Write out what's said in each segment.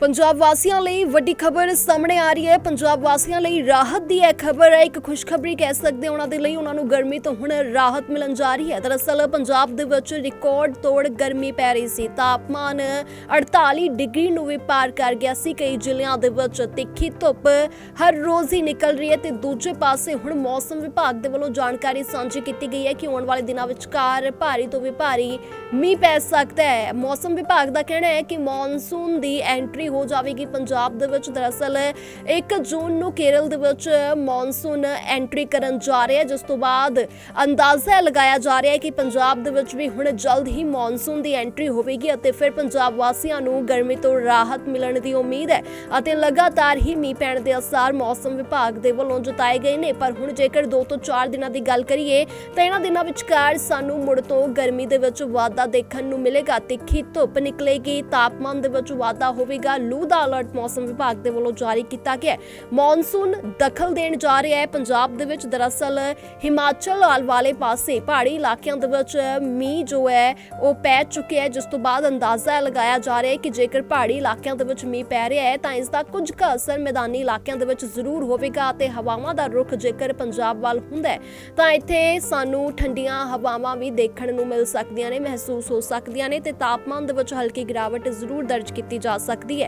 ਪੰਜਾਬ ਵਾਸੀਆਂ ਲਈ ਵੱਡੀ ਖਬਰ ਸਾਹਮਣੇ ਆ ਰਹੀ ਹੈ। ਪੰਜਾਬ ਵਾਸੀਆਂ ਲਈ ਰਾਹਤ ਦੀ ਇਹ ਖਬਰ ਹੈ। ਇੱਕ ਖੁਸ਼ਖਬਰੀ ਕਹਿ ਸਕਦੇ ਉਹਨਾਂ ਦੇ ਲਈ ਉਹਨਾਂ ਨੂੰ ਗਰਮੀ ਤੋਂ ਹੁਣ ਰਾਹਤ ਮਿਲਣ ਜਾ ਰਹੀ ਹੈ। ਦਰਅਸਲ ਪੰਜਾਬ ਦੇ ਵਿੱਚ ਰਿਕਾਰਡ ਤੋੜ ਗਰਮੀ ਪੈ ਰਹੀ ਸੀ। ਤਾਪਮਾਨ 48 ਡਿਗਰੀ ਨੂੰ ਵੀ ਪਾਰ ਕਰ ਗਿਆ ਸੀ। ਕਈ ਜ਼ਿਲ੍ਹਿਆਂ ਦੇ ਵਿੱਚ ਤਿੱਖੀ ਧੁੱਪ ਹਰ ਰੋਜ਼ ਹੀ ਨਿਕਲ ਰਹੀ ਹੈ ਤੇ ਦੂਜੇ ਪਾਸੇ ਹੁਣ ਮੌਸਮ ਵਿਭਾਗ ਦੇ ਵੱਲੋਂ ਜਾਣਕਾਰੀ ਸਾਂਝੀ ਕੀਤੀ ਗਈ ਹੈ ਕਿ ਆਉਣ ਵਾਲੇ ਦਿਨਾਂ ਵਿਚਕਾਰ ਭਾਰੀ ਤੋਂ ਵੀ ਭਾਰੀ ਮੀਂਹ ਪੈ ਸਕਦਾ ਹੈ। ਮੌਸਮ ਵਿਭਾਗ ਦਾ ਕਹਿਣਾ ਹੈ ਕਿ ਮੌਨਸੂਨ ਦੀ ਐਂਟਰੀ ਹੋ ਜਾਵੇਗੀ। ਪੰਜਾਬ ਦੇ ਵਿੱਚ ਦਰਅਸਲ 1 ਜੂਨ ਨੂੰ ਕੇਰਲ ਦੇ ਵਿੱਚ ਮੌਨਸੂਨ ਐਂਟਰੀ ਕਰਨ ਜਾ ਰਿਹਾ ਹੈ, ਜਿਸ ਤੋਂ ਬਾਅਦ ਅੰਦਾਜ਼ਾ ਲਗਾਇਆ ਜਾ ਰਿਹਾ ਹੈ ਕਿ ਪੰਜਾਬ ਦੇ ਵਿੱਚ ਵੀ ਹੁਣ ਜਲਦ ਹੀ ਮੌਨਸੂਨ ਦੀ ਐਂਟਰੀ ਹੋਵੇਗੀ ਅਤੇ ਫਿਰ ਪੰਜਾਬ ਵਾਸੀਆਂ ਨੂੰ ਗਰਮੀ ਤੋਂ ਰਾਹਤ ਮਿਲਣ ਦੀ ਉਮੀਦ ਹੈ ਅਤੇ ਲਗਾਤਾਰ ਹੀ ਮੀਂਹ ਪੈਣ ਦੇ ਅਸਾਰ ਮੌਸਮ ਵਿਭਾਗ ਦੇ ਵੱਲੋਂ ਜਤਾਏ ਗਏ ਨੇ। ਪਰ ਹੁਣ ਜੇਕਰ 2 ਤੋਂ 4 ਦਿਨਾਂ ਦੀ ਗੱਲ ਕਰੀਏ, ਤਾਂ ਇਹਨਾਂ ਦਿਨਾਂ ਵਿਚਕਾਰ ਸਾਨੂੰ ਮੁੜ ਤੋਂ ਗਰਮੀ ਦੇ ਵਿੱਚ ਵਾਧਾ ਦੇਖਣ ਨੂੰ ਮਿਲੇਗਾ। ਤਿੱਖੀ ਧੁੱਪ ਨਿਕਲੇਗੀ, ਤਾਪਮਾਨ ਦੇ ਵਿੱਚ ਵਾਧਾ ਹੋਵੇਗਾ ਲੂ ਦਾ ਅਲਰਟ ਮੌਸਮ ਵਿਭਾਗ ਦੇ ਵੱਲੋਂ ਜਾਰੀ ਕੀਤਾ ਗਿਆ ਹੈ। ਮੌਨਸੂਨ ਦਖਲ ਦੇਣ ਜਾ ਰਿਹਾ ਹੈ। ਪੰਜਾਬ ਦੇ ਵਿੱਚ ਦਰਅਸਲ ਹਿਮਾਚਲ ਵਾਲੇ ਪਾਸੇ ਪਹਾੜੀ ਇਲਾਕਿਆਂ ਦੇ ਵਿੱਚ ਮੀਂਹ ਜੋ ਹੈ, ਉਹ ਪੈ ਚੁੱਕਿਆ ਹੈ। ਜਿਸ ਤੋਂ ਬਾਅਦ ਅੰਦਾਜ਼ਾ ਲਗਾਇਆ ਜਾ ਰਿਹਾ ਹੈ ਕਿ ਜੇਕਰ ਪਹਾੜੀ ਇਲਾਕਿਆਂ ਦੇ ਵਿੱਚ ਮੀਂਹ ਪੈ ਰਿਹਾ ਹੈ, ਤਾਂ ਇਸ ਦਾ ਕੁਝ ਕੁ ਅਸਰ ਮੈਦਾਨੀ ਇਲਾਕਿਆਂ ਦੇ ਵਿੱਚ ਜ਼ਰੂਰ ਹੋਵੇਗਾ ਅਤੇ ਹਵਾਵਾਂ ਦਾ ਰੁਖ ਜੇਕਰ ਪੰਜਾਬ ਵੱਲ ਹੁੰਦਾ ਹੈ, ਤਾਂ ਇੱਥੇ ਸਾਨੂੰ ਠੰਡੀਆਂ ਹਵਾਵਾਂ ਵੀ ਦੇਖਣ ਨੂੰ ਮਿਲ ਸਕਦੀਆਂ ਨੇ, ਮਹਿਸੂਸ ਹੋ ਸਕਦੀਆਂ ਨੇ ਤੇ ਤਾਪਮਾਨ ਦੇ ਵਿੱਚ ਹਲਕੀ ਗਿਰਾਵਟ ਜ਼ਰੂਰ ਦਰਜ ਕੀਤੀ ਜਾ ਸਕਦੀ ਹੈ।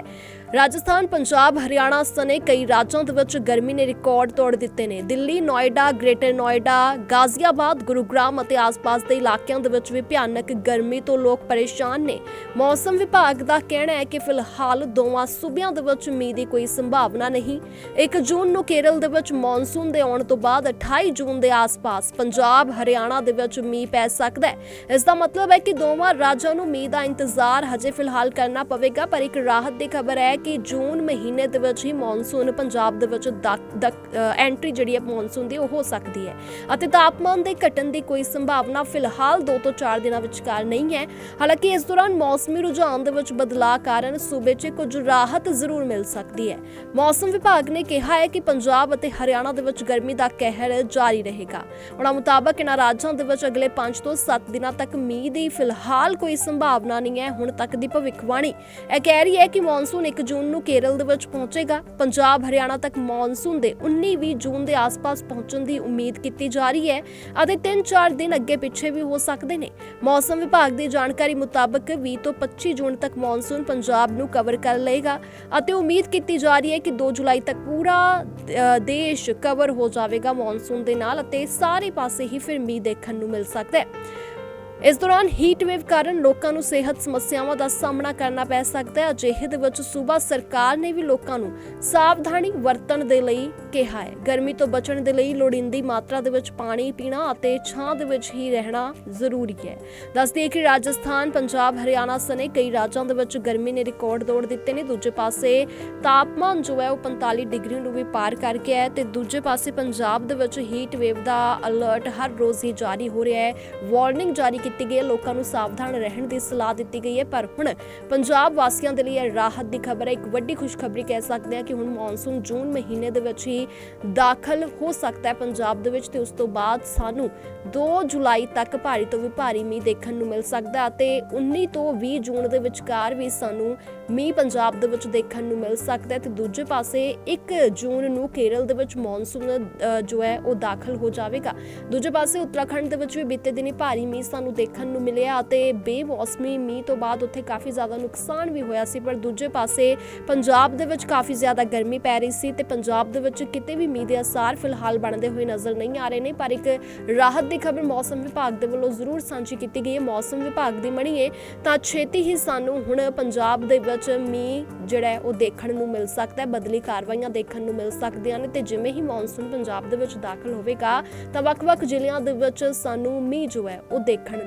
ਰਾਜਸਥਾਨ, ਪੰਜਾਬ, ਹਰਿਆਣਾ ਸਣੇ ਕਈ ਰਾਜਾਂ ਦੇ ਵਿੱਚ ਗਰਮੀ ਨੇ ਰਿਕਾਰਡ ਤੋੜ ਦਿੱਤੇ ਨੇ। ਦਿੱਲੀ, ਨੋਇਡਾ, ਗ੍ਰੇਟਰ ਨੋਇਡਾ, ਗਾਜ਼ੀਆਬਾਦ, ਗੁਰੂਗ੍ਰਾਮ ਅਤੇ ਆਸ-ਪਾਸ ਦੇ ਇਲਾਕਿਆਂ ਦੇ ਵਿੱਚ ਵੀ ਭਿਆਨਕ ਗਰਮੀ ਤੋਂ ਲੋਕ ਪਰੇਸ਼ਾਨ ਨੇ। ਮੌਸਮ ਵਿਭਾਗ ਦਾ ਕਹਿਣਾ ਹੈ ਕਿ ਫਿਲਹਾਲ ਦੋਵਾਂ ਸੂਬਿਆਂ ਦੇ ਵਿੱਚ ਮੀਂਹ ਦੀ ਕੋਈ ਸੰਭਾਵਨਾ ਨਹੀਂ। 1 ਜੂਨ ਨੂੰ ਕੇਰਲ ਦੇ ਵਿੱਚ ਮੌਨਸੂਨ ਦੇ ਆਉਣ ਤੋਂ ਬਾਅਦ 28 ਜੂਨ ਦੇ ਆਸ-ਪਾਸ ਪੰਜਾਬ, ਹਰਿਆਣਾ ਦੇ ਵਿੱਚ ਮੀਂਹ ਪੈ ਸਕਦਾ ਹੈ। ਇਸ ਦਾ ਮਤਲਬ ਹੈ ਕਿ ਦੋਵਾਂ ਰਾਜਾਂ ਨੂੰ ਮੀਂਹ ਦਾ ਇੰਤਜ਼ਾਰ ਹਜੇ ਫਿਲਹਾਲ ਕਰਨਾ ਪਵੇਗਾ, ਪਰ ਇੱਕ ਰਾਹਤ ਦੇ ਖਬਰ ਹੈ ਕਿ ਜੂਨ ਮਹੀਨੇ ਦੇ ਵਿੱਚ ਹੀ ਮੌਨਸੂਨ ਪੰਜਾਬ ਦੇ ਵਿੱਚ ਐਂਟਰੀ ਜਿਹੜੀ ਹੈ ਮੌਨਸੂਨ ਦੀ, ਉਹ ਹੋ ਸਕਦੀ ਹੈ। ਅਤੇ ਤਾਪਮਾਨ ਦੇ ਘਟਣ ਦੀ ਕੋਈ ਸੰਭਾਵਨਾ ਫਿਲਹਾਲ 2 ਤੋਂ 4 ਦਿਨਾਂ ਵਿਚਕਾਰ ਨਹੀਂ ਹੈ। ਹਾਲਾਂਕਿ ਇਸ ਦੌਰਾਨ ਮੌਸਮੀ ਰੁਝਾਨ ਦੇ ਵਿੱਚ ਬਦਲਾਅ ਕਾਰਨ ਸੂਬੇ 'ਚ ਕੁਝ ਰਾਹਤ ਜ਼ਰੂਰ ਮਿਲ ਸਕਦੀ ਹੈ। ਮੌਸਮ ਵਿਭਾਗ ਨੇ ਕਿਹਾ ਹੈ ਕਿ ਪੰਜਾਬ ਅਤੇ ਹਰਿਆਣਾ ਦੇ ਵਿੱਚ ਗਰਮੀ ਦਾ ਕਹਿਰ ਜਾਰੀ ਰਹੇਗਾ। ਉਹਨਾਂ ਮੁਤਾਬਕ ਇਹਨਾਂ ਰਾਜਾਂ ਦੇ ਵਿੱਚ ਅਗਲੇ 5 ਤੋਂ 7 ਦਿਨਾਂ ਤੱਕ ਮੀਂਹ ਦੀ ਫਿਲਹਾਲ ਕੋਈ ਸੰਭਾਵਨਾ ਨਹੀਂ ਹੈ। ਹੁਣ ਤੱਕ ਦੀ ਭਵਿੱਖਬਾਣੀ ਇਹ ਕਹਿ ਰਹੀ ਹੈ ਕਿ ਮੌਨਸੂਨ 1 ਜੂਨ ਨੂੰ ਕੇਰਲ ਦੇ ਵਿੱਚ ਪਹੁੰਚੇਗਾ। ਪੰਜਾਬ, ਹਰਿਆਣਾ ਤੱਕ ਮੌਨਸੂਨ ਦੇ 19-20 ਜੂਨ ਦੇ ਆਸ-ਪਾਸ ਪਹੁੰਚਣ ਦੀ ਉਮੀਦ ਕੀਤੀ ਜਾ ਰਹੀ ਹੈ ਅਤੇ 3-4 ਦਿਨ ਅੱਗੇ ਪਿੱਛੇ ਵੀ ਹੋ ਸਕਦੇ ਨੇ। ਮੌਸਮ ਵਿਭਾਗ ਦੀ ਜਾਣਕਾਰੀ ਮੁਤਾਬਕ 20 ਤੋਂ 25 ਜੂਨ ਤੱਕ ਮੌਨਸੂਨ ਪੰਜਾਬ ਨੂੰ ਕਵਰ ਕਰ ਲਏਗਾ ਅਤੇ ਉਮੀਦ ਕੀਤੀ ਜਾ ਰਹੀ ਹੈ ਕਿ 2 ਜੁਲਾਈ ਤੱਕ ਪੂਰਾ ਦੇਸ਼ ਕਵਰ ਹੋ ਜਾਵੇਗਾ ਮੌਨਸੂਨ ਦੇ ਨਾਲ ਅਤੇ ਸਾਰੇ ਪਾਸੇ ਹੀ ਫਿਰ ਮੀਂਹ ਦੇਖਣ ਨੂੰ ਮਿਲ ਸਕਦਾ ਹੈ। ਇਸ ਦੌਰਾਨ ਹੀਟ ਵੇਵ ਕਾਰਨ ਲੋਕਾਂ ਨੂੰ ਸਿਹਤ ਸਮੱਸਿਆਵਾਂ ਦਾ ਸਾਹਮਣਾ ਕਰਨਾ ਪੈ ਸਕਦਾ ਹੈ। ਅਜਿਹੇ ਦੇ ਵਿੱਚ ਸੂਬਾ ਸਰਕਾਰ ਨੇ ਵੀ ਲੋਕਾਂ ਨੂੰ ਸਾਵਧਾਨੀ ਵਰਤਣ ਦੇ ਲਈ ਕਿਹਾ ਹੈ। ਗਰਮੀ ਤੋਂ ਬਚਣ ਦੇ ਲਈ ਲੋੜੀਂਦੀ ਮਾਤਰਾ ਦੇ ਵਿੱਚ ਪਾਣੀ ਪੀਣਾ ਅਤੇ ਛਾਂ ਦੇ ਵਿੱਚ ਹੀ ਰਹਿਣਾ ਜ਼ਰੂਰੀ ਹੈ। ਦੱਸਦੀ ਕਿ ਰਾਜਸਥਾਨ, ਪੰਜਾਬ, ਹਰਿਆਣਾ ਸਣੇ ਕਈ ਰਾਜਾਂ ਦੇ ਵਿੱਚ ਗਰਮੀ ਨੇ ਰਿਕਾਰਡ ਤੋੜ ਦਿੱਤੇ ਨੇ। ਦੂਜੇ ਪਾਸੇ ਤਾਪਮਾਨ ਜੋ ਹੈ ਉਹ 45 ਡਿਗਰੀ ਨੂੰ ਵੀ ਪਾਰ ਕਰ ਗਿਆ ਹੈ ਤੇ ਦੂਜੇ ਪਾਸੇ ਪੰਜਾਬ ਦੇ ਵਿੱਚ ਹੀਟ ਵੇਵ ਦਾ ਅਲਰਟ ਹਰ ਰੋਜ਼ ਹੀ ਜਾਰੀ ਹੋ ਰਿਹਾ ਹੈ। ਵਾਰਨਿੰਗ ਜਾਰੀ ਕੀਤੀ ਗਈ ਹੈ। ਲੋਕਾਂ ਨੂੰ ਸਾਵਧਾਨ ਰਹਿਣ ਦੀ ਸਲਾਹ ਦਿੱਤੀ ਗਈ ਹੈ। ਪਰ ਹੁਣ ਪੰਜਾਬ ਵਾਸੀਆਂ ਦੇ ਲਈ ਇਹ ਰਾਹਤ ਦੀ ਖਬਰ ਹੈ। ਇੱਕ ਵੱਡੀ ਖੁਸ਼ਖਬਰੀ ਕਹਿ ਸਕਦੇ ਹਾਂ ਕਿ ਹੁਣ ਮੌਨਸੂਨ ਜੂਨ ਮਹੀਨੇ ਦੇ ਵਿੱਚ ਹੀ ਦਾਖਲ ਹੋ ਸਕਦਾ ਹੈ ਪੰਜਾਬ ਦੇ ਵਿੱਚ ਤੇ ਉਸ ਤੋਂ ਬਾਅਦ ਸਾਨੂੰ 2 ਜੁਲਾਈ ਤੱਕ ਭਾਰੀ ਤੋਂ ਵੀ ਭਾਰੀ ਮੀਂਹ ਦੇਖਣ ਨੂੰ ਮਿਲ ਸਕਦਾ ਅਤੇ 19 ਤੋਂ 20 ਜੂਨ ਦੇ ਵਿਚਕਾਰ ਵੀ ਸਾਨੂੰ ਮੀਂਹ ਪੰਜਾਬ ਦੇ ਵਿੱਚ ਦੇਖਣ ਨੂੰ ਮਿਲ ਸਕਦਾ ਹੈ। ਤੇ ਦੂਜੇ ਪਾਸੇ 1 ਜੂਨ ਨੂੰ ਕੇਰਲ ਦੇ ਵਿੱਚ ਮੌਨਸੂਨ ਅ, ਜੋ ਹੈ ਉਹ ਦਾਖਲ ਹੋ ਜਾਵੇਗਾ। ਦੂਜੇ ਪਾਸੇ ਉੱਤਰਾਖੰਡ ਦੇ ਵਿੱਚ ਵੀ ਬੀਤੇ ਦਿਨੀ ਭਾਰੀ ਮੀਂਹ ਸਾਨੂੰ ਦੇਖਣ ਨੂੰ ਮਿਲਿਆ ਅਤੇ ਬੇਮੌਸਮੀ ਮੀਂਹ ਤੋਂ ਬਾਅਦ ਉੱਥੇ ਕਾਫੀ ਜ਼ਿਆਦਾ ਨੁਕਸਾਨ ਵੀ ਹੋਇਆ ਸੀ, ਪਰ ਦੂਜੇ ਪਾਸੇ ਪੰਜਾਬ ਦੇ ਵਿੱਚ ਕਾਫੀ ਜ਼ਿਆਦਾ ਗਰਮੀ ਪੈ ਰਹੀ ਸੀ ਤੇ ਪੰਜਾਬ ਦੇ ਵਿੱਚ ਕਿਤੇ ਵੀ ਮੀਂਹ ਦੇ ਅਸਾਰ ਫਿਲਹਾਲ ਬਣਦੇ ਹੋਏ ਨਜ਼ਰ ਨਹੀਂ ਆ ਰਹੇ ਨੇ, ਪਰ ਇੱਕ ਰਾਹਤ ਦੀ ਖਬਰ ਮੌਸਮ ਵਿਭਾਗ ਦੇ ਵੱਲੋਂ ਜ਼ਰੂਰ ਸਾਂਝੀ ਕੀਤੀ ਗਈ ਹੈ। ਮੌਸਮ ਵਿਭਾਗ ਦੀ ਮਣੀਏ ਤਾਂ ਛੇਤੀ ਹੀ ਸਾਨੂੰ ਹੁਣ ਪੰਜਾਬ ਦੇ ਵਿੱਚ ਮੀਂਹ ਜਿਹੜਾ ਉਹ ਦੇਖਣ ਨੂੰ ਮਿਲ ਸਕਦਾ ਹੈ, ਬਦਲੀ ਕਾਰਵਾਈਆਂ ਦੇਖਣ ਨੂੰ ਮਿਲ ਸਕਦੀਆਂ ਨੇ ਤੇ ਜਿਵੇਂ ਹੀ ਮੌਨਸੂਨ ਪੰਜਾਬ ਦੇ ਵਿੱਚ ਦਾਖਲ ਹੋਵੇਗਾ ਤਾਂ ਵੱਖ-ਵੱਖ ਜ਼ਿਲ੍ਹਿਆਂ ਦੇ ਵਿੱਚ ਸਾਨੂੰ ਮੀਂਹ ਜੋ ਹੈ ਉਹ ਦੇਖਣ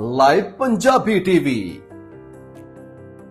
ਲਾਈਵ ਪੰਜਾਬੀ ਟੀਵੀ